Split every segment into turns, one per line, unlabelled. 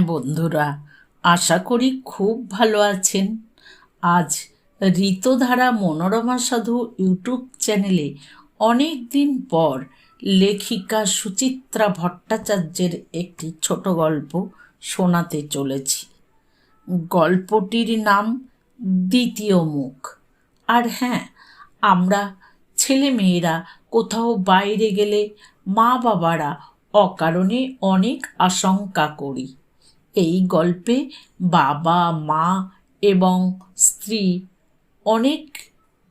হ্যাঁ বন্ধুরা, আশা করি খুব ভালো আছেন। আজ ঋতধারা মনোরমা সাধু ইউটিউব চ্যানেলে অনেক দিন পর লেখিকা সুচিত্রা ভট্টাচার্যের একটি ছোট গল্প শোনাতে চলেছি। গল্পটির নাম দ্বিতীয় মুখ। আর হ্যাঁ আমরা ছেলে মেয়েরা কোথাও বাইরে গেলে মা বাবারা অকারণে অনেক আশঙ্কা করি। এই গল্পে বাবা, মা এবং স্ত্রী অনেক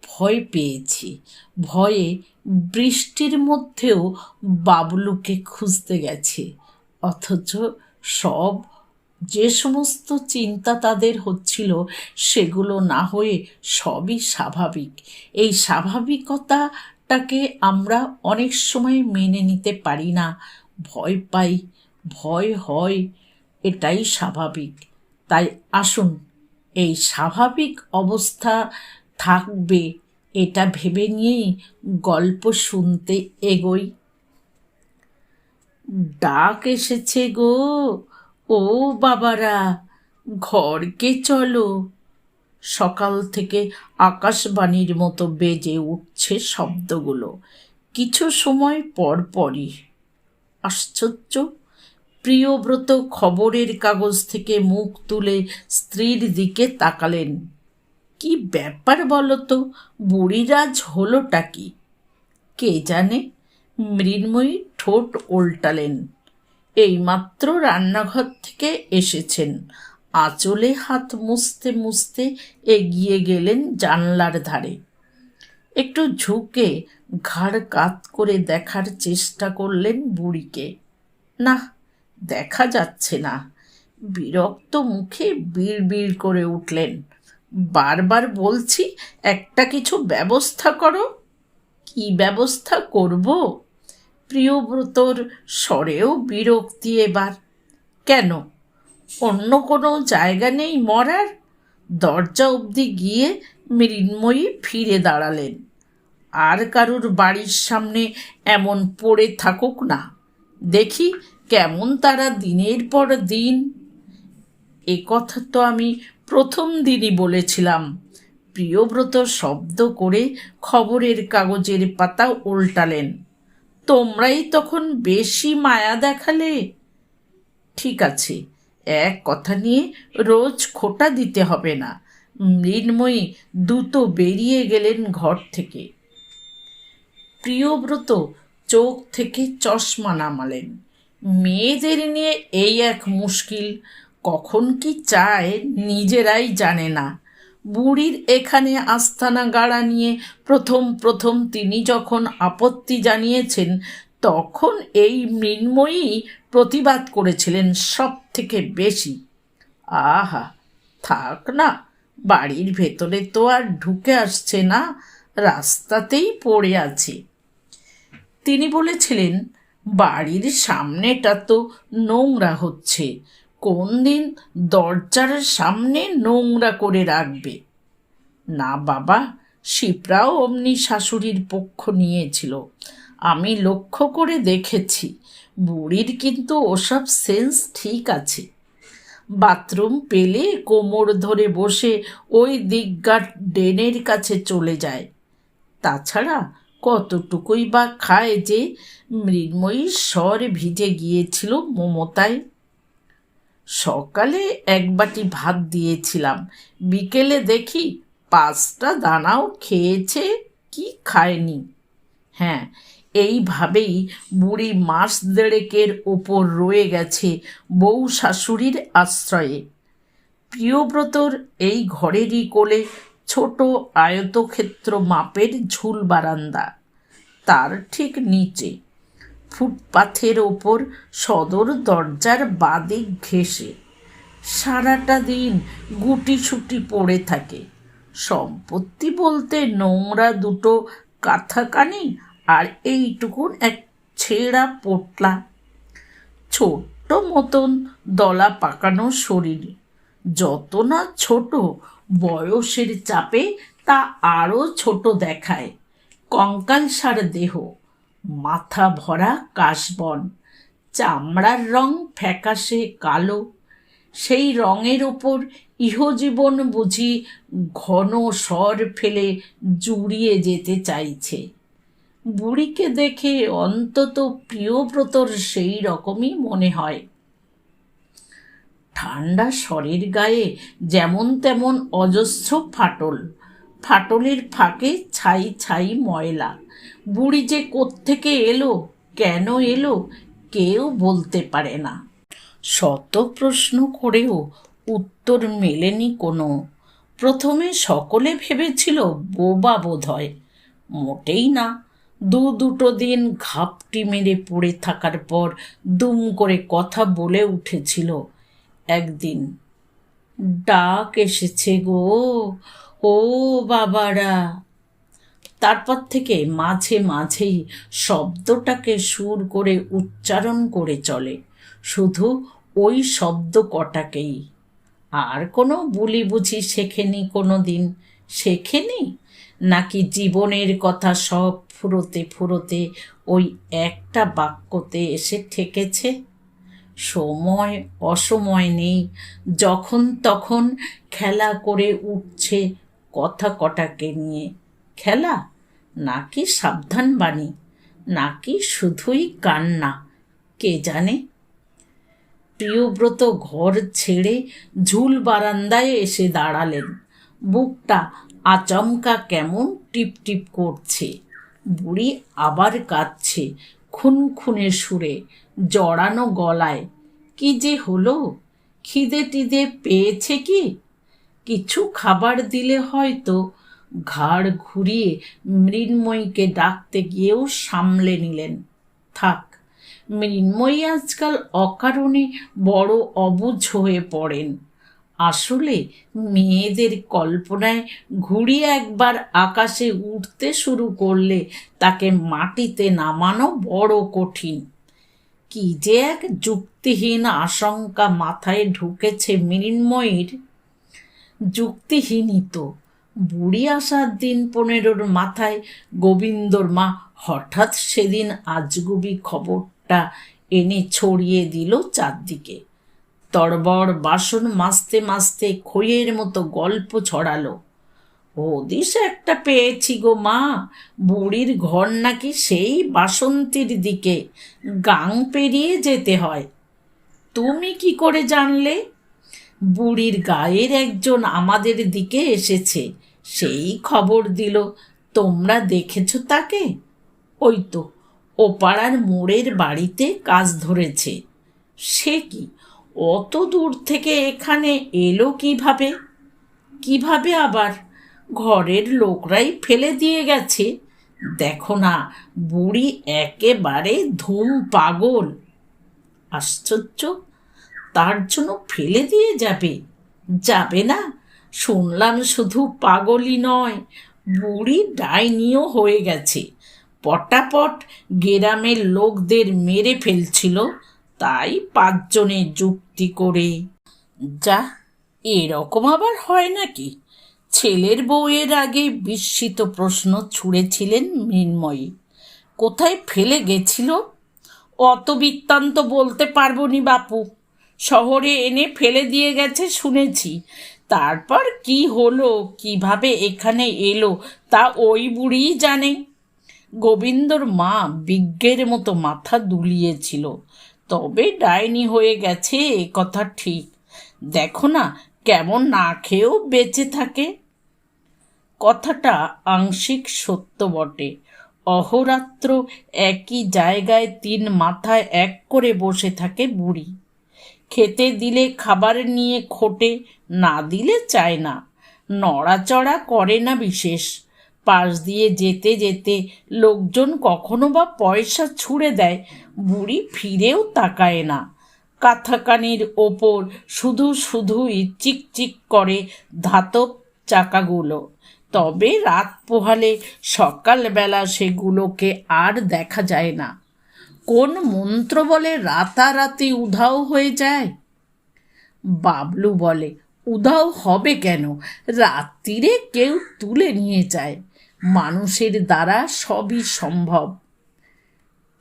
ভয় পেয়েছি। ভয়ে বৃষ্টির মধ্যেও বাবলুকে খুঁজতে গেছে। অথচ সব, যে সমস্ত চিন্তা তাদের হচ্ছিল, সেগুলো না হয়ে সবই স্বাভাবিক। এই স্বাভাবিকতাটাকে আমরা অনেক সময় মেনে নিতে পারি না। ভয় পাই, ভয় হয় এটাই স্বাভাবিক। তাই আসুন, এই স্বাভাবিক অবস্থা থাকবে, এটা ভেবে নিয়েই গল্প শুনতে এগোই। ডাক এসেছে গো, ও বাবারা, ঘরকে চলো। সকাল থেকে আকাশবাণীর মতো বেজে উঠছে শব্দগুলো। কিছু সময় পর পরই। আশ্চর্য প্রিয়ব্রত খবরের কাগজ থেকে মুখ তুলে স্ত্রীর দিকে তাকালেন। কি ব্যাপার বলো তো বুড়িরাজ হলোটা কি? কে জানে? মৃন্ময়ী ঠোঁট উল্টালেন এইমাত্র রান্নাঘর থেকে এসেছেন। আঁচলে হাত মুছতে মুছতে এগিয়ে গেলেন জানলার ধারে। একটু ঝুঁকে ঘাড় কাত করে দেখার চেষ্টা করলেন বুড়িকে। না দেখা যাচ্ছে না। বিরক্ত মুখে বিড় করে উঠলেন। বারবার বলছি, একটা কিছু ব্যবস্থা করো। কি ব্যবস্থা করব? প্রিয়ব্রতর স্বরেও বিরক্তি এবার। কেন? অন্য কোনো জায়গা নেই মরার? দরজা অবধি গিয়ে মৃন্ময়ী ফিরে দাঁড়ালেন। আর কারুর বাড়ির সামনে এমন পড়ে থাকুক না। দেখি কেমন তারা দিনের পর দিন? এ কথা তো আমি প্রথম দিনই বলেছিলাম। প্রিয়ব্রত শব্দ করে খবরের কাগজের পাতা উল্টালেন। তোমরাই তখন বেশি মায়া দেখালে? ঠিক আছে, এক কথা নিয়ে রোজ খোটা দিতে হবে না। মৃন্ময়ী দ্রুত বেরিয়ে গেলেন ঘর থেকে। প্রিয়ব্রত চোখ থেকে চশমা নামালেন। মেয়েদের নিয়ে এই এক মুশকিল কখন কি চায় নিজেরাই জানে না। বুড়ির এখানে আস্থানা গাড়া নিয়ে প্রথম প্রথম তিনি যখন আপত্তি জানিয়েছেন, তখন এই মৃন্ময়ী প্রতিবাদ করেছিলেন সব থেকে বেশি। আহা, থাক না, বাড়ির ভেতরে তো আর ঢুকে আসছে না, রাস্তাতেই পড়ে আছে। তিনি বলেছিলেন বাড়ির সামনেটা তো নোংরা হচ্ছে। কোন দিন দরজার সামনে নোংরা করে রাখবে। না বাবা শিপ্রাও অমনি শাশুড়ির পক্ষ নিয়েছিল। আমি লক্ষ্য করে দেখেছি, বুড়ির কিন্তু ওসব সেন্স ঠিক আছে। বাথরুম পেলে কোমর ধরে বসে ওই দিকগার ডেনের কাছে চলে যায়। তাছাড়া কতটুকুই বা খায় যে মৃন্ময়ীর স্বর ভিজে গিয়েছিল মমতায়। সকালে এক বাটি ভাত দিয়েছিলাম। বিকেলে দেখি পাঁচটা দানাও খেয়েছে, কি খায়নি? হ্যাঁ এইভাবেই বুড়ি মাস দেড়েকের ওপর রয়ে গেছে বউ শাশুড়ির আশ্রয়ে। প্রিয়ব্রতর এই ঘরেরই কোলে ছোট আয়তক্ষেত্র মাপের ঝুল বারান্দা। তার ঠিক নিচে ফুটপাথের ওপর সদর দরজার বাদিক ঘেসে সারাটা দিন গুটি ছুটি পড়ে থাকে। সম্পত্তি বলতে নোংরা দুটো কানি আর এইটুকুন এক ছেঁড়া পোটলা। ছোট্ট মতন দলা পাকানো শরীর যত না ছোট বয়সের চাপে তা আরও ছোট দেখায়। কঙ্কালসার দেহ, মাথা ভরা কাশবন, চামড়ার রং ফ্যাকাশে কালো। সেই রঙের ওপর ইহজীবন বুঝি ঘন স্বর ফেলে জুড়িয়ে যেতে চাইছে। বুড়িকে দেখে অন্তত প্রিয়ব্রতর সেই রকমই মনে হয়। ঠান্ডা স্বরের গায়ে যেমন তেমন অজস্র ফাটল। ফাটলের ফাঁকে ছাই ছাই ময়লা। বুড়ি যে কোত্থেকে এলো, কেন এলো, কেউ বলতে পারে না। শত প্রশ্ন করেও উত্তর মেলেনি কোনো। প্রথমে সকলে ভেবেছিল বোবা বোধ হয় মোটেই না। দু দুটো দিন ঘাপটি মেরে পড়ে থাকার পর দুম করে কথা বলে উঠেছিল। একদিন। ডাক এসেছে গো, ও বাবারা। তারপর থেকে মাঝে মাঝেই শব্দটাকে সুর করে উচ্চারণ করে চলে। শুধু ওই শব্দ কটাকেই। আর কোনো বুলি বুঝি শেখেনি কোনো দিন শেখেনি? নাকি জীবনের কথা সব ফুরোতে ফুরোতে ওই একটা বাক্যতে এসে ঠেকেছে? সময়, অসময় নেই। যখন তখন খেলা করে উঠছে কথা কটাকে নিয়ে। খেলা? নাকি সাবধান বাণী নাকি শুধুই কান্না? কে জানে? প্রিয়ব্রত ঘর ছেড়ে ঝুল বারান্দায় এসে দাঁড়ালেন। বুকটা আচমকা কেমন টিপ টিপ করছে। বুড়ি আবার কাঁদছে খুন খুনখুনে সুরে। জড়ানো গলায়। কি যে হলো? খিদে টিদে পেয়েছে কি? কিছু খাবার দিলে হয়তো ঘাড় ঘুরিয়ে মৃন্ময়ীকে ডাকতে গিয়েও সামলে নিলেন। থাক, মৃন্ময়ী আজকাল অকারণে বড় অবুঝ হয়ে পড়েন। আসলে মেয়েদের কল্পনায় ঘুরিয়ে একবার আকাশে উঠতে শুরু করলে তাকে মাটিতে নামানো বড় কঠিন। কি যে এক যুক্তিহীন আশঙ্কা মাথায় ঢুকেছে মৃন্ময়ীর যুক্তিহীনই তো। বুড়ি আসার দিন পনেরোর মাথায় গোবিন্দর মা হঠাৎ সেদিন আজগুবি খবরটা এনে ছড়িয়ে দিল চারদিকে। তরবর বাসন মাজতে মাজতে খইয়ের মতো গল্প ছড়ালো। হদিস একটা পেয়েছি গো মা। বুড়ির ঘর নাকি সেই বাসন্তীর দিকে। গাং পেরিয়ে যেতে হয়। তুমি কি করে জানলে? বুড়ির গায়ের একজন আমাদের দিকে এসেছে। সেই খবর দিল। তোমরা দেখেছ তাকে? ওই তো ও পাড়ার মোড়ের বাড়িতে কাজ ধরেছে। সে কি? অত দূর থেকে এখানে এলো কীভাবে? কীভাবে আবার? ঘরের লোকরাই ফেলে দিয়ে গেছে। দেখো না, বুড়ি একেবারে ধুম পাগল। আশ্চর্য, তার জন্য ফেলে দিয়ে যাবে? যাবে না, শুনলাম শুধু পাগলই নয়, বুড়ি ডাইনিও হয়ে গেছে। পটাপট গ্রামের লোকদের মেরে ফেলছিল, তাই পাঁচজনে যুক্তি করে। যা, এরকম আবার হয় নাকি? ছেলের বউয়ের আগে বিস্মিত প্রশ্ন ছুঁড়েছিলেন মৃন্ময়ী। কোথায় ফেলে গেছিল? অত বৃত্তান্ত বলতে পারব নি বাপু। শহরে এনে ফেলে দিয়ে গেছে শুনেছি। তারপর কি হলো, কীভাবে এখানে এলো, তা ওই বুড়িই জানে। গোবিন্দর মা বিজ্ঞের মতো মাথা দুলিয়েছিল। তবে ডাইনি হয়ে গেছে এ কথা ঠিক। দেখো না কেমন না খেয়েও বেঁচে থাকে। কথাটা আংশিক সত্য বটে। অহরাত্র একই জায়গায় তিন মাথায় এক করে বসে থাকে বুড়ি। খেতে দিলে খাবার নিয়ে খোটে, না দিলে চায় না। নড়াচড়া করে না বিশেষ। পাশ দিয়ে যেতে যেতে লোকজন কখনো বা পয়সা ছুঁড়ে দেয়, বুড়ি ফিরেও তাকায় না। কাথাকানির ওপর শুধু শুধুই চিকচিক করে ধাতব চাকাগুলো। তবে রাত পোহালে সকালবেলা সেগুলোকে আর দেখা যায় না। কোন মন্ত্র বলে রাতারাতি উধাও হয়ে যায়? বাবলু বলে, উধাও হবে কেন? রাত্রিরে কেউ তুলে নিয়ে যায়। মানুষের দ্বারা সবই সম্ভব।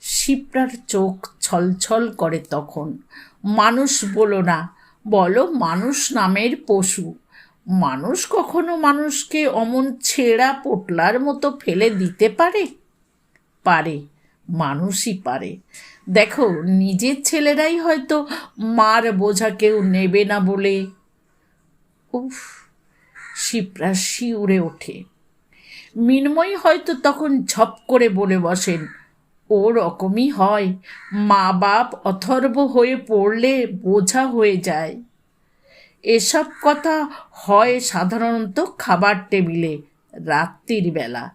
শিপ্রার চোখ ছলছল করে তখন। মানুষ বলো না, বলো মানুষ নামের পশু। মানুষ কখনো মানুষকে অমন ছেঁড়া পোটলার মতো ফেলে দিতে পারে? পারে, মানুষই পারে। দেখো, নিজের ছেলেরাই হয়তো মার বোঝা কেউ নেবে না বলে। উফ, শিপ্রা শিউরে ওঠে। মিনময়ী হয়তো তখন ঝপ করে বলে বসেন ও রকমই হয়। মা বাপ অথর্ব হয়ে পড়লে বোঝা হয়ে যায়। এসব কথা হয় সাধারণত খাবার টেবিলে, রাত্রির বেলা।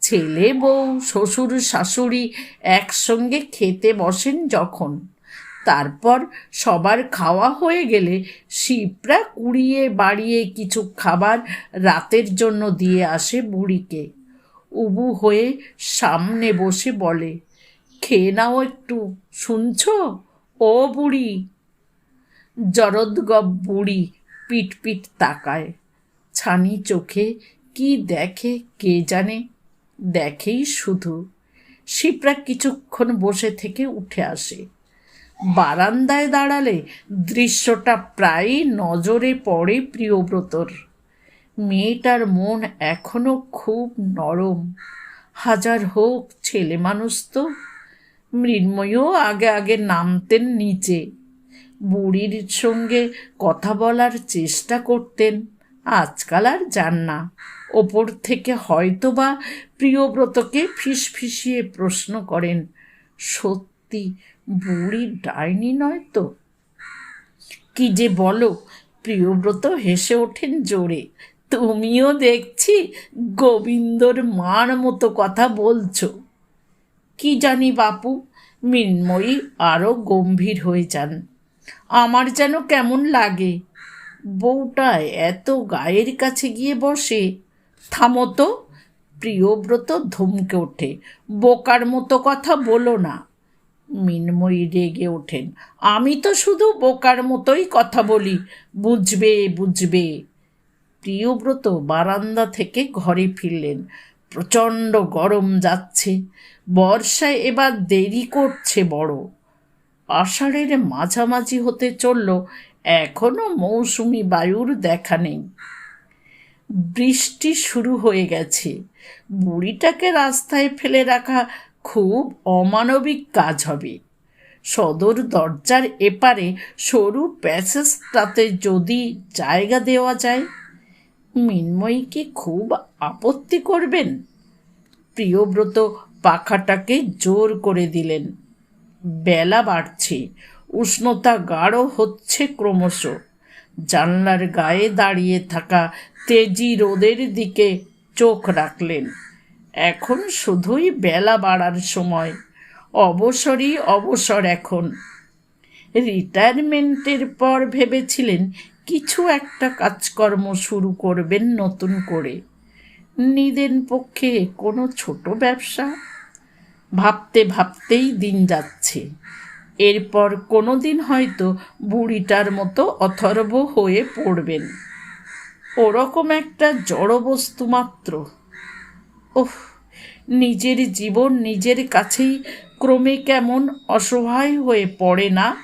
ছেলে বউ, শ্বশুর, শাশুড়ি একসঙ্গে খেতে বসেন যখন। তারপর সবার খাওয়া হয়ে গেলে শিবরা কুড়িয়ে বাড়িয়ে কিছু খাবার রাতের জন্য দিয়ে আসে বুড়িকে। উবু হয়ে সামনে বসে বলে, খেয়ে নাও একটু, শুনছ? ও বুড়ি। জরদগব বুড়ি পিট পিট তাকায়, ছানি চোখে কি দেখে কে জানে? দেখেই শুধু, শিপ্রা কিছুক্ষণ বসে থেকে উঠে আসে। বারান্দায় দাঁড়ালে দৃশ্যটা প্রায়ই নজরে পড়ে প্রিয়ব্রতর। মেয়েটার মন এখনও খুব নরম। হাজার হোক, ছেলে মানুষ তো। মৃন্ময়ও আগে আগে নামতেন নিচে। বুড়ির সঙ্গে কথা বলার চেষ্টা করতেন। আজকাল আর যান না। ওপর থেকে হয়তোবা প্রিয়ব্রতকে ফিসফিসিয়ে প্রশ্ন করেন, সত্যি বুড়ি ডাইনি নয় তো? কি যে বলো, প্রিয়ব্রত হেসে ওঠেন জোরে। তুমিও দেখছি গোবিন্দর মার মতো কথা বলছো। কি জানি বাপু, মৃন্ময়ী আরও গম্ভীর হয়ে যান। আমার যেন কেমন লাগে। বউটা এত গায়ের কাছে গিয়ে বসে। থামো তো, প্রিয়ব্রত ধমকে ওঠে। বোকার মতো কথা বলো না। মিনময়ী রেগে ওঠেন। আমি তো শুধু বোকার মতোই কথা বলি। বুঝবে বুঝবে। প্রিয়ব্রত বারান্দা থেকে ঘরে ফিরলেন। প্রচণ্ড গরম যাচ্ছে। বর্ষায় এবার দেরি করছে বড়। আষাঢ়ের মাঝামাঝি হতে চলল। এখনও মৌসুমি বায়ুর দেখা নেই। বৃষ্টি শুরু হয়ে গেছে। বুড়িটাকে রাস্তায় ফেলে রাখা খুব অমানবিক কাজ হবে। সদর দরজার এপারে সরু প্যাসেজটাতে যদি জায়গা দেওয়া যায়। মিন্ময়ী কি খুব আপত্তি করবেন। প্রিয়ব্রত পাখাটাকে জোর করে দিলেন। বেলা বাড়ছে, উষ্ণতা গাঢ় হচ্ছে ক্রমশ। জানলার গায়ে দাঁড়িয়ে থাকা তেজি রোদের দিকে চোখ রাখলেন। এখন শুধুই বেলা বাড়ার সময়। অবসরই অবসর এখন। রিটায়ারমেন্টের পর ভেবেছিলেন কিছু একটা কাজকর্ম শুরু করবেন নতুন করে। নিদেন পক্ষে কোনো ছোট ব্যবসা? ভাবতে ভাবতেই দিন যাচ্ছে। এরপর কোনো দিন হয়তো বুড়িটার মতো অথর্ব হয়ে পড়বেন। ওরকম একটা জড়বস্তু মাত্র। ওহ, নিজের জীবন নিজের কাছেই ক্রমে কেমন অসহায় হয়ে পড়ে না?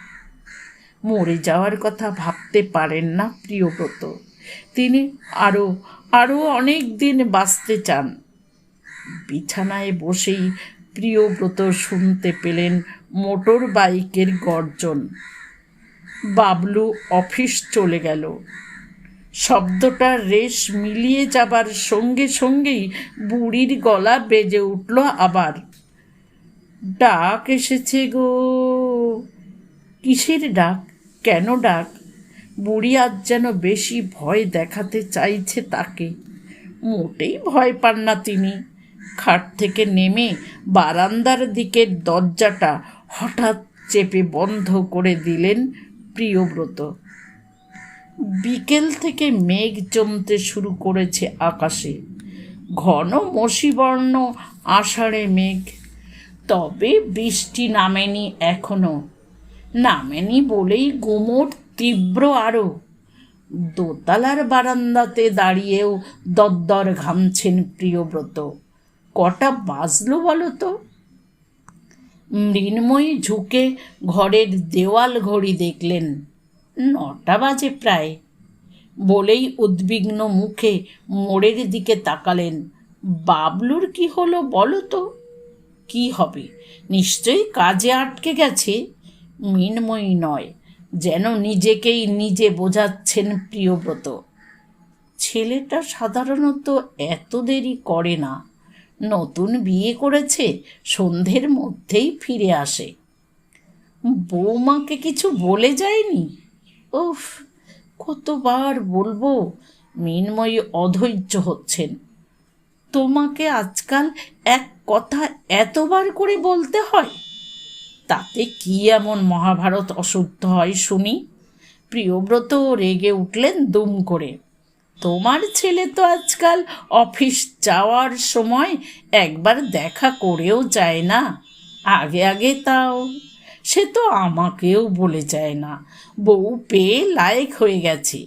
মরে যাওয়ার কথা ভাবতে পারেন না প্রিয়ব্রত। তিনি আরও আরও অনেক দিন বাঁচতে চান। বিছানায় বসেই প্রিয়ব্রত শুনতে পেলেন মোটর বাইকের গর্জন। বাবলু অফিস চলে গেল। শব্দটা রেশ মিলিয়ে যাবার সঙ্গে সঙ্গেই বুড়ির গলা বেজে উঠল আবার। ডাক এসেছে গো। কিসের ডাক? কেন ডাক? বুড়ি আজ যেন বেশি ভয় দেখাতে চাইছে তাকে। মোটেই ভয় পান না তিনি। খাট থেকে নেমে বারান্দার দিকের দরজাটা হঠাৎ চেপে বন্ধ করে দিলেন প্রিয়ব্রত। বিকেল থেকে মেঘ জমতে শুরু করেছে আকাশে। ঘন মসিবর্ণ আষাঢ়ে মেঘ। তবে বৃষ্টি নামেনি এখনও। নামেনি বলেই গুমোট তীব্র আরও দোতলার বারান্দাতে দাঁড়িয়েও দদ্দর ঘামছেন প্রিয়ব্রত কটা বাজলো বলো তো? মৃন্ময়ী ঝুঁকে ঘরের দেওয়াল ঘড়ি দেখলেন। নটা বাজে প্রায়। বলেই উদ্বিগ্ন মুখে মোড়ের দিকে তাকালেন। বাবলুর কি হলো বলো তো? কি হবে? নিশ্চয়ই কাজে আটকে গেছে। মিনময়ী নয়, যেন নিজেকেই নিজে বোঝাচ্ছেন প্রিয়ব্রত। ছেলেটা সাধারণত এত দেরি করে না, নতুন বিয়ে করেছে, সন্ধ্যের মধ্যেই ফিরে আসে। বৌমাকে কিছু বলে যায়নি? উফ, কতবার বলব, মিনময়ী অধৈর্য হচ্ছেন। তোমাকে আজকাল এক কথা এতবার করে বলতে হয়? তাতে কি এমন মহাভারত অশুদ্ধ হয় শুনি? প্রিয়ব্রত রেগে উঠলেন দুম করে। তোমার ছেলে তো আজকাল অফিস যাওয়ার সময় একবার দেখা করেও যায় না। আগে আগে তাও। সে তো আমাকেও বলে যায় না। বউ পেয়ে লায়ক হয়ে গেছে।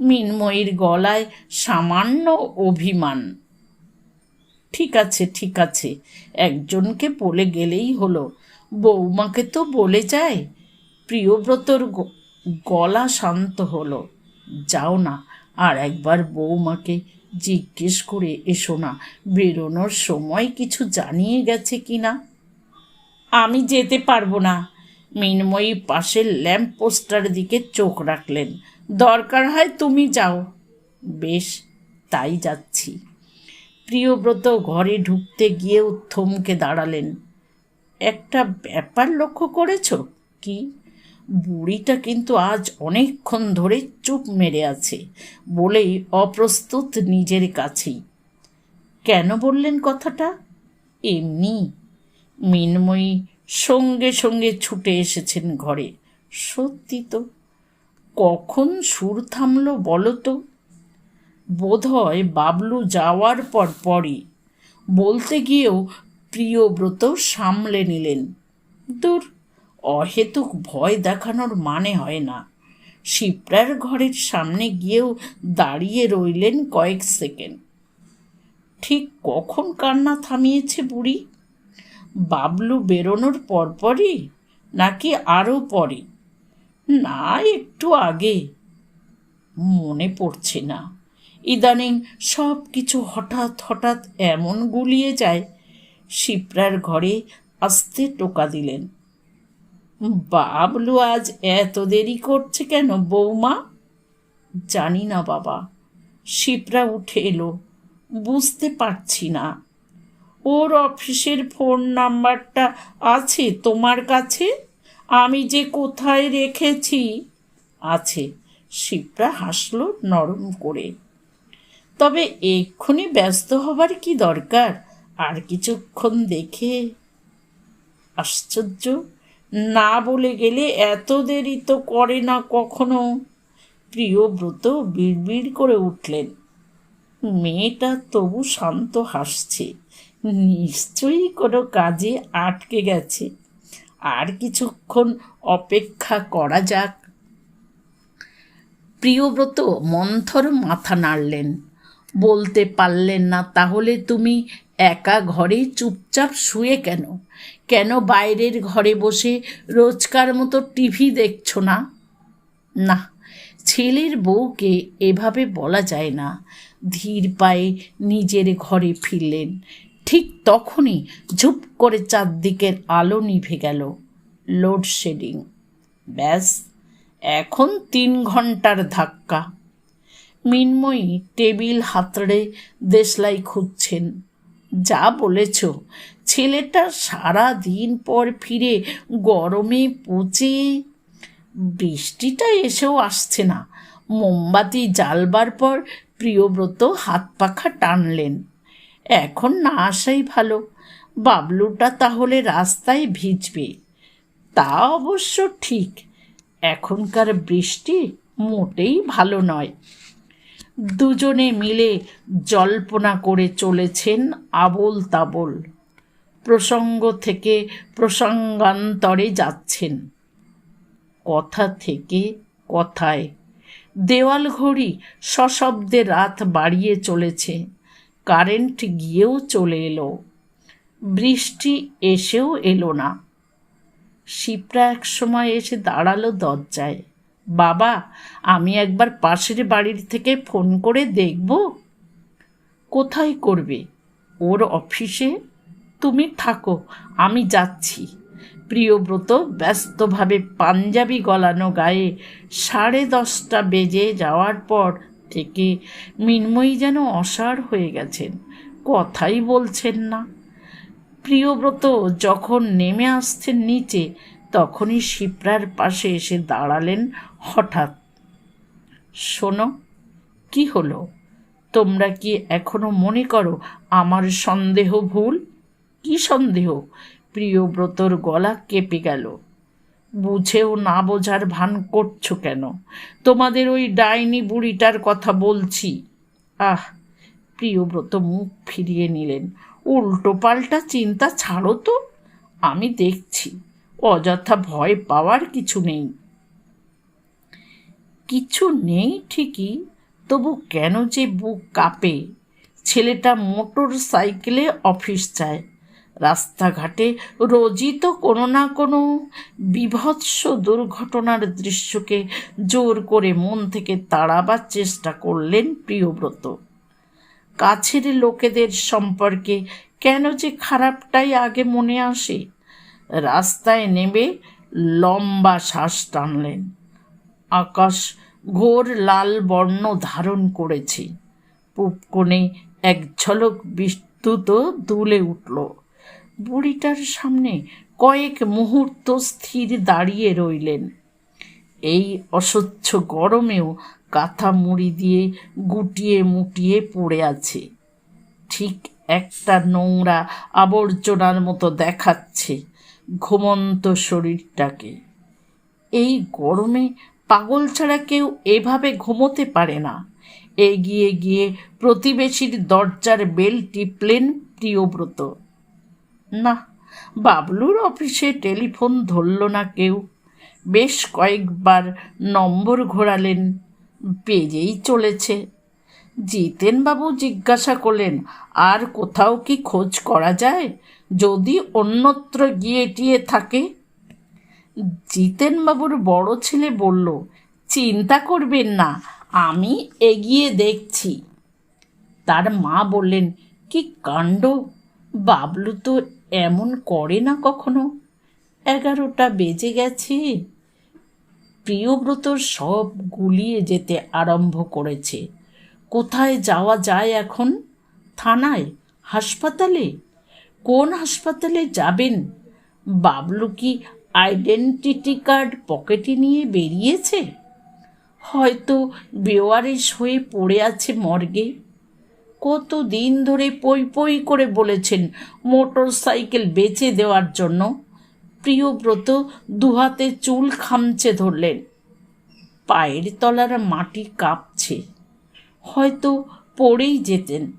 মিনময়ীর গলায় সামান্য অভিমান। ঠিক আছে ঠিক আছে। একজনকে বলে গেলেই হলো। বৌমাকে তো বলে যায়। প্রিয়ব্রতর গলা শান্ত হলো। যাও না, আর একবার বৌমাকে জিজ্ঞেস করে এসো না। বেরোনোর সময় কিছু জানিয়ে গেছে কি না? আমি যেতে পারব না। মিনময়ী পাশের ল্যাম্প পোস্টার দিকে চোখ রাখলেন। দরকার হয় তুমি যাও। বেশ, তাই যাচ্ছি। প্রিয়ব্রত ঘরে ঢুকতে গিয়েও থমকে দাঁড়ালেন। একটা ব্যাপার লক্ষ্য করেছ? কি? বুড়িটা কিন্তু আজ অনেকক্ষণ ধরে চুপ মেরে আছে বলেই অপ্রস্তুত নিজের কাছেই। কেন বললেন কথাটা? এমনি। মিনময়ী সঙ্গে সঙ্গে ছুটে এসেছেন ঘরে। সত্যি তো। কখন সুর থামলো বলো তো? বোধহয় বাবলু যাওয়ার পর পরই। বলতে গিয়েও প্রিয়ব্রত সামলে নিলেন। দূর, অহেতুক ভয় দেখানোর মানে হয় না। শিপ্রার ঘরের সামনে গিয়েও দাঁড়িয়ে রইলেন কয়েক সেকেন্ড। ঠিক কখন কান্না থামিয়েছে বুড়ি? বাবলু বেরোনোর পরপরই নাকি আরও পরে? না, একটু আগে। মনে পড়ছে না। ইদানিং সব কিছু হঠাৎ হঠাৎ এমন গুলিয়ে যায় শিপ্রার ঘরে আস্তে টোকা দিলেন। বাবলু আজ এত দেরি করছে কেন বৌমা? জানি না বাবা। শিপ্রা উঠে এলো। বুঝতে পারছি না। ওর অফিসের ফোন নাম্বারটা আছে তোমার কাছে? আমি যে কোথায় রেখেছি? আছে। শিপ্রা হাসলো নরম করে। তবে এক্ষুনি ব্যস্ত হবার কি দরকার? আর কিছুক্ষণ দেখে আশ্চর্য, না বলে গেলে এত দেরি তো করে না কখনো? প্রিয়ব্রত বিড়বিড় করে উঠলেন। মেয়েটা তবু শান্ত হাসছে। নিশ্চয়ই কোনো কাজে আটকে গেছে। আর কিছুক্ষণ অপেক্ষা করা যাক। প্রিয়ব্রত মন্থর মাথা নাড়লেন। বলতে পারলেন না, তাহলে তুমি একা ঘরে চুপচাপ শুয়ে কেন? কেন বাইরের ঘরে বসে রোজকার মতো টিভি দেখছ না? না, ছেলের বউকে এভাবে বলা যায় না। ধীর পায়ে নিজের ঘরে ফিরলেন। ঠিক তখনই ঝুপ করে চারদিকের আলো নিভে গেল। লোডশেডিং। ব্যাস, এখন তিন ঘণ্টার ধাক্কা। মিনময়ী টেবিল হাতড়ে দেশলাই খুঁজছেন। যা বলেছ। ছেলেটা সারা দিন পর ফিরে গরমে পচে বৃষ্টিটা এসেও আসছে না। মোমবাতি জ্বালবার পর প্রিয়ব্রত হাত পাখা টানলেন। এখন না আসাই ভালো। বাবলুটা তাহলে রাস্তায় ভিজবে। তা অবশ্য ঠিক। এখনকার বৃষ্টি মোটেই ভালো নয়। দুজনে মিলে জল্পনা করে চলেছেন আবোল তাবোল প্রসঙ্গ থেকে প্রসঙ্গান্তরে যাচ্ছেন। কথা থেকে কথায়। দেওয়াল ঘড়ি সশব্দে রাত বাড়িয়ে চলেছে। কারেন্ট গিয়েও চলে এলো। বৃষ্টি এসেও এলো না। শিপরা এক সময় এসে দাঁড়াল দরজায়। বাবা, আমি একবার পাশের বাড়ির থেকে ফোন করে দেখব। কোথায় করবে? ওর অফিসে? তুমি থাকো, আমি যাচ্ছি। প্রিয়ব্রত ব্যস্তভাবে পাঞ্জাবি গলানো গায়ে সাড়ে দশটা বেজে যাওয়ার পর থেকে মিনময়ী যেন অসাড় হয়ে গেছেন, কথাই বলছেন না। প্রিয়ব্রত যখন নেমে আসছেন নিচে তখনই শিপ্রার পাশে এসে দাঁড়ালেন হঠাৎ। শোনো, কি হলো? তোমরা কি এখনও মনে করো আমার সন্দেহ ভুল? কি সন্দেহ? প্রিয়ব্রতর গলা কেঁপে গেল। বুঝেও না বোঝার ভান করছ কেন? তোমাদের ওই ডাইনি বুড়িটার কথা বলছি। আহ! প্রিয়ব্রত মুখ ফিরিয়ে নিলেন। উল্টো পাল্টা চিন্তা ছাড়ো তো। আমি দেখছি। অযথা ভয় পাওয়ার কিছু নেই। কিছু নেই ঠিকই, তবু কেন যে বুক কাঁপে? ছেলেটা মোটর সাইকেলে অফিস যায়। রাস্তাঘাটে রোজই তো কোনো না কোনো বিভৎস দুর্ঘটনার দৃশ্যকে জোর করে মন থেকে তাড়াবার চেষ্টা করলেন প্রিয়ব্রত। কাছের লোকেদের সম্পর্কে কেন যে খারাপটাই আগে মনে আসে? রাস্তায় নেমে লম্বা শ্বাস টানলেন। আকাশ ঘোর লাল বর্ণ ধারণ করেছে। পূব কোণে এক ঝলক বিদ্যুৎ দুলে উঠল। বুড়িটার সামনে কয়েক মুহূর্ত স্থির দাঁড়িয়ে রইলেন। এই অসহ্য গরমেও কাঁথা মুড়ি দিয়ে গুটিয়ে মুটিয়ে পড়ে আছে। ঠিক একটা নোংরা আবর্জনার মতো দেখাচ্ছে। ঘুমন্ত শরীরটাকে। এই গরমে পাগল ছাড়া কেউ এভাবে ঘুমোতে পারে না। এগিয়ে গিয়ে প্রতিবেশীর দরজার বেল টিপলেন প্রিয়ব্রত না, বাবলুর অফিসে টেলিফোন ধরল না কেউ। বেশ কয়েকবার নম্বর ঘোরালেন, পেজেই চলেছে। জিতেনবাবু জিজ্ঞাসা করলেন, আর কোথাও কি খোঁজ করা যায়? যদি অন্যত্র গিয়ে টিয়ে থাকে? জিতেনবাবুর বড় ছেলে বলল, চিন্তা করবেন না, আমি এগিয়ে দেখছি। তার মা বললেন, কি কাণ্ড? বাবলু তো এমন করে না কখনো? এগারোটা বেজে গেছে। প্রিয়ব্রত সব গুলিয়ে যেতে আরম্ভ করেছে। কোথায় যাওয়া যায় এখন? থানায়? হাসপাতালে? কোন হাসপাতালে যাবেন? বাবলু কি আইডেন্টিটি কার্ড পকেটে নিয়ে বেরিয়েছে? হয়তো বেওয়ারিশ হয়ে পড়ে আছে মর্গে। কত দিন ধরে পই পই করে বলেছেন মোটর সাইকেল বেচে দেওয়ার জন্য। প্রিয়ব্রত দুহাতে চুল খামচে ধরলেন। পায়ের তলার মাটি কাঁপছে। হয়তো পড়েই যেতেন।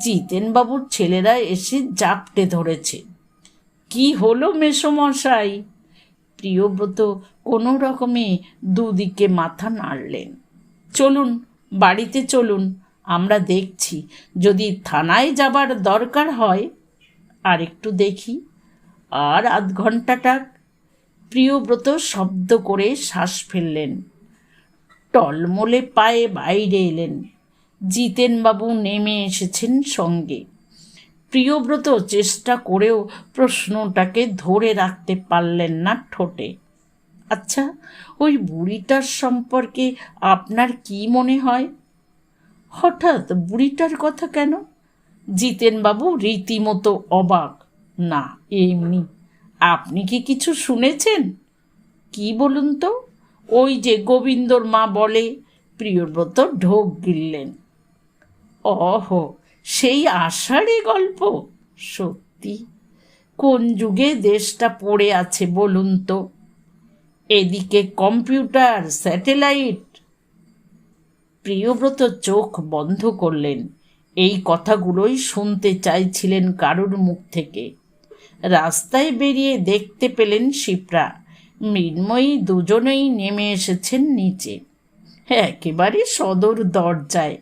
জিতেনবাবুর ছেলেরা এসে জাপটে ধরেছে। কি হলো মেসমশাই? প্রিয়ব্রত কোনো রকমে দুদিকে মাথা নাড়লেন। চলুন, বাড়িতে চলুন, আমরা দেখছি, যদি থানায় যাবার দরকার হয় আর একটু দেখি। আর আধ ঘন্টাটাক প্রিয়ব্রত শব্দ করে শ্বাস ফেললেন। টলমলে পায়ে বাইরে এলেন। জিতেনবাবু নেমে এসেছেন সঙ্গে। প্রিয়ব্রত চেষ্টা করেও প্রশ্নটাকে ধরে রাখতে পারলেন না ঠোঁটে। আচ্ছা ওই বুড়িটার সম্পর্কে আপনার কি মনে হয়? হঠাৎ বুড়িটার কথা কেন? জিতেনবাবু রীতিমতো অবাক। না, এমনি। আপনি কি কিছু শুনেছেন? কি বলুন তো? ওই যে গোবিন্দর মা বলে, প্রিয়ব্রত ঢোক গিললেন। অহ, সেই আষাঢ়ে গল্প, সত্যি। কোন যুগে দেশটা পড়ে আছে বলুন তো? এদিকে কম্পিউটার, স্যাটেলাইট। প্রিয়ব্রত চোখ বন্ধ করলেন। এই কথাগুলোই শুনতে চাইছিলেন কারুর মুখ থেকে। রাস্তায় বেরিয়ে দেখতে পেলেন শিপ্রা। মৃন্ময়ী দুজনেই নেমে এসেছেন নিচে। একেবারে সদর দরজায়।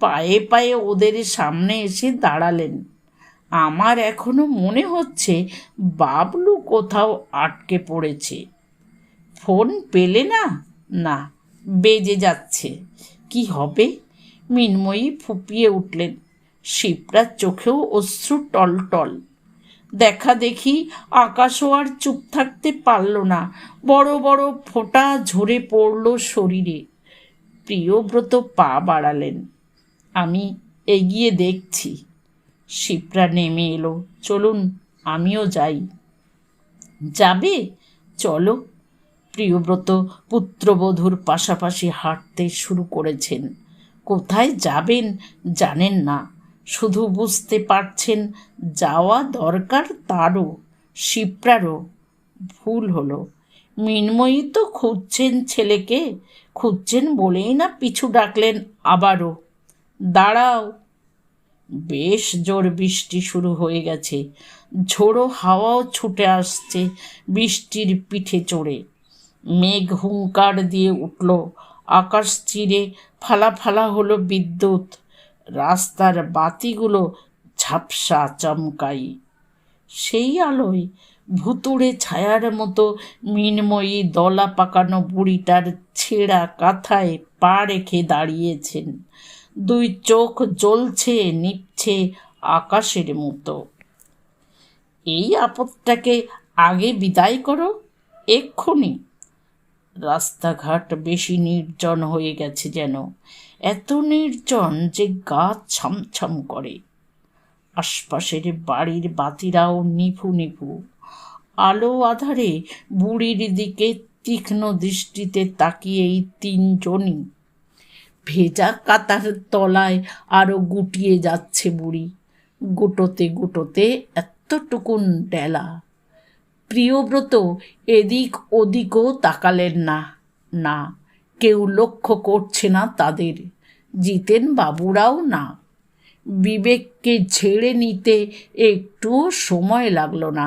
পায়ে পায়ে ওদের সামনে এসে দাঁড়ালেন। আমার এখনও মনে হচ্ছে বাবলু কোথাও আটকে পড়েছে। ফোন পেলে না? না, বেজে যাচ্ছে। কি হবে? মিনময়ী ফুপিয়ে উঠলেন। শিপ্রার চোখেও অশ্রু টলটল। দেখা দেখি আকাশও আর চুপ থাকতে পারল না। বড় বড় ফোঁটা ঝরে পড়ল শরীরে। প্রিয়ব্রত পা বাড়ালেন। আমি এগিয়ে দেখছি। শিপ্রা নেমে এলো। চলুন, আমিও যাই। যাবে? চলো। প্রিয়ব্রত পুত্রবধূর পাশাপাশি হাঁটতে শুরু করেছেন। কোথায় যাবেন জানেন না। শুধু বুঝতে পারছেন, যাওয়া দরকার তারও, শিপ্রারও। ভুল হলো। মিনময়ী তো খুঁজছেন ছেলেকে, খুঁজছেন বলেই না পিছু ডাকলেন আবারও। দাঁড়াও। বেশ জোর বৃষ্টি শুরু হয়ে গেছে। ঝোড়ো হাওয়াও ছুটে আসছে বৃষ্টির পিঠে চড়ে। মেঘ হুঙ্কার দিয়ে উঠল। আকাশ চিরে ফালা ফালা হলো বিদ্যুৎ। রাস্তার বাতিগুলো ঝাপসা চমকাই। সেই আলোয় ভুতুড়ে ছায়ার মতো মিনময়ী দলা পাকানো বুড়িটার ছেঁড়া কাঁথায় পা রেখে দাঁড়িয়েছেন। দুই চোখ জ্বলছে, নিপছে আকাশের মতো। এই আপদটাকে আগে বিদায় করো, এক্ষুনি। রাস্তাঘাট বেশি নির্জন হয়ে গেছে যেন, এত নির্জন যে গা ছমছম করে। আশপাশের বাড়ির বাতিরাও নিভু নিভু। আলো আধারে বুড়ির দিকে তীক্ষ্ণ দৃষ্টিতে তাকিয়ে এই তিনজনই ভেজা কাতার তলায় আরও গুটিয়ে যাচ্ছে বুড়ি। গোটোতে গোটোতে এতটুকুন ডেলা। প্রিয়ব্রত এদিক ওদিকও তাকালেন না না, কেউ লক্ষ্য করছে না তাদের, জিতেন বাবুরাও না। বিবেককে ঝেড়ে নিতে একটু সময় লাগল না।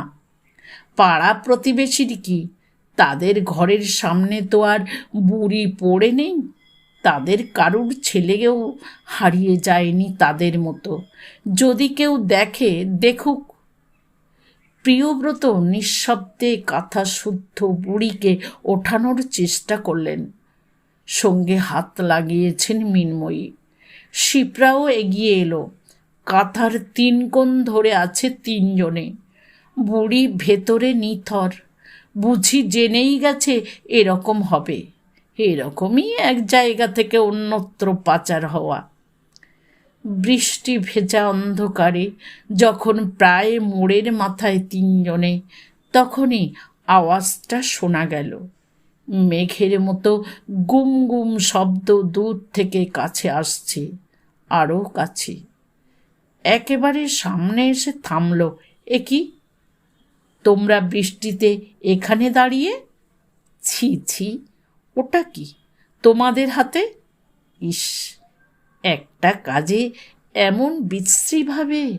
পাড়া প্রতিবেশীর কি? তাদের ঘরের সামনে তো আর বুড়ি পড়ে নেই। তাদের কারুর ছেলেকেও হারিয়ে যায়নি তাদের মতো। যদি কেউ দেখে, দেখুক। প্রিয়ব্রত নিঃশব্দে কাঁথা শুদ্ধ বুড়িকে ওঠানোর চেষ্টা করলেন। সঙ্গে হাত লাগিয়েছেন মিনময়ী। শিপ্রাও এগিয়ে এলো। কাঁথার তিন কোণ ধরে আছে তিনজনে। বুড়ি ভেতরে নিথর। বুঝি জেনেই গেছে এরকম হবে। এরকমই এক জায়গা থেকে অন্যত্র পাচার হওয়া। বৃষ্টি ভেজা অন্ধকারে যখন প্রায় মোড়ের মাথায় তিনজনে, তখনই আওয়াজটা শোনা গেল। মেঘের মতো গুম গুম শব্দ দূর থেকে কাছে আসছে আরও কাছে। একেবারে সামনে এসে থামল, এ কি? তোমরা বৃষ্টিতে এখানে দাঁড়িয়ে? ছি ছি ওটা কি? তোমাদের হাতে? ইস, একটা কাজে এমন বিশ্রীভাবে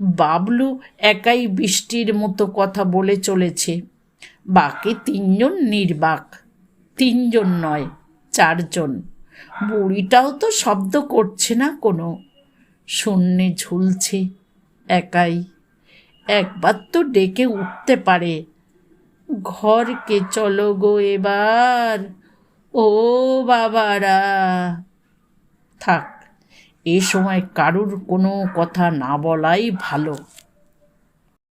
বাবলু একাই বৃষ্টির মতো কথা বলে চলেছে। বাকি তিনজন নির্বাক। তিনজন নয়, চারজন। বুড়িটাও তো শব্দ করছে না কোনো। শূন্যে ঝুলছে একাই। একবার তো ডেকে উঠতে পারে। ঘরকে চলো গো এবার। ও বাবারা। থাক, এ সময় কারুর কোনো কথা না বলাই ভালো।